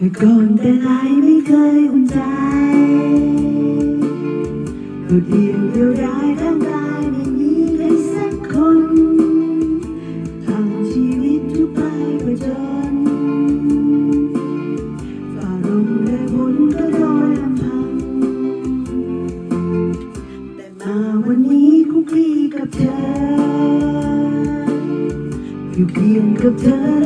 ก่อนแต่ไหนไม่เคยอุ่นใจโดดเดี่ยวเดียวดายทั้งกายไม่มีใครสักคนทำชีวิตทุกไปปจนฝ่าลมและฝนก็โดยลำพัง แต่มาวันนี้คุกคีกับเธอ อยู่เพียงกับเธอ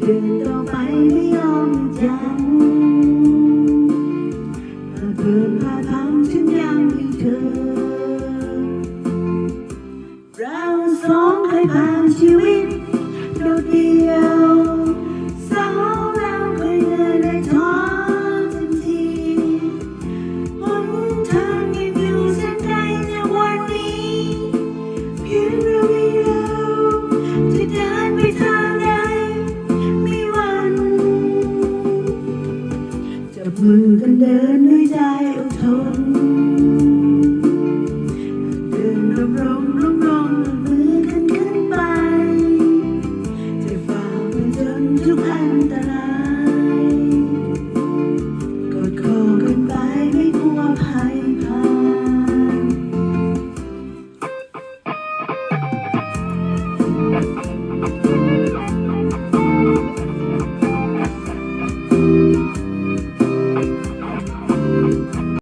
จะเดินต่อไปไม่ยอมหยุดยั้งหากเดินผ่านทางฉันยังมีเธอ เราสองเคยผ่านชีวิต มือกันเดินด้วยใจอดทนเดินลงลงลงลงมือกันขึ้นไป จะฝ่ามันจนทุกอันตราย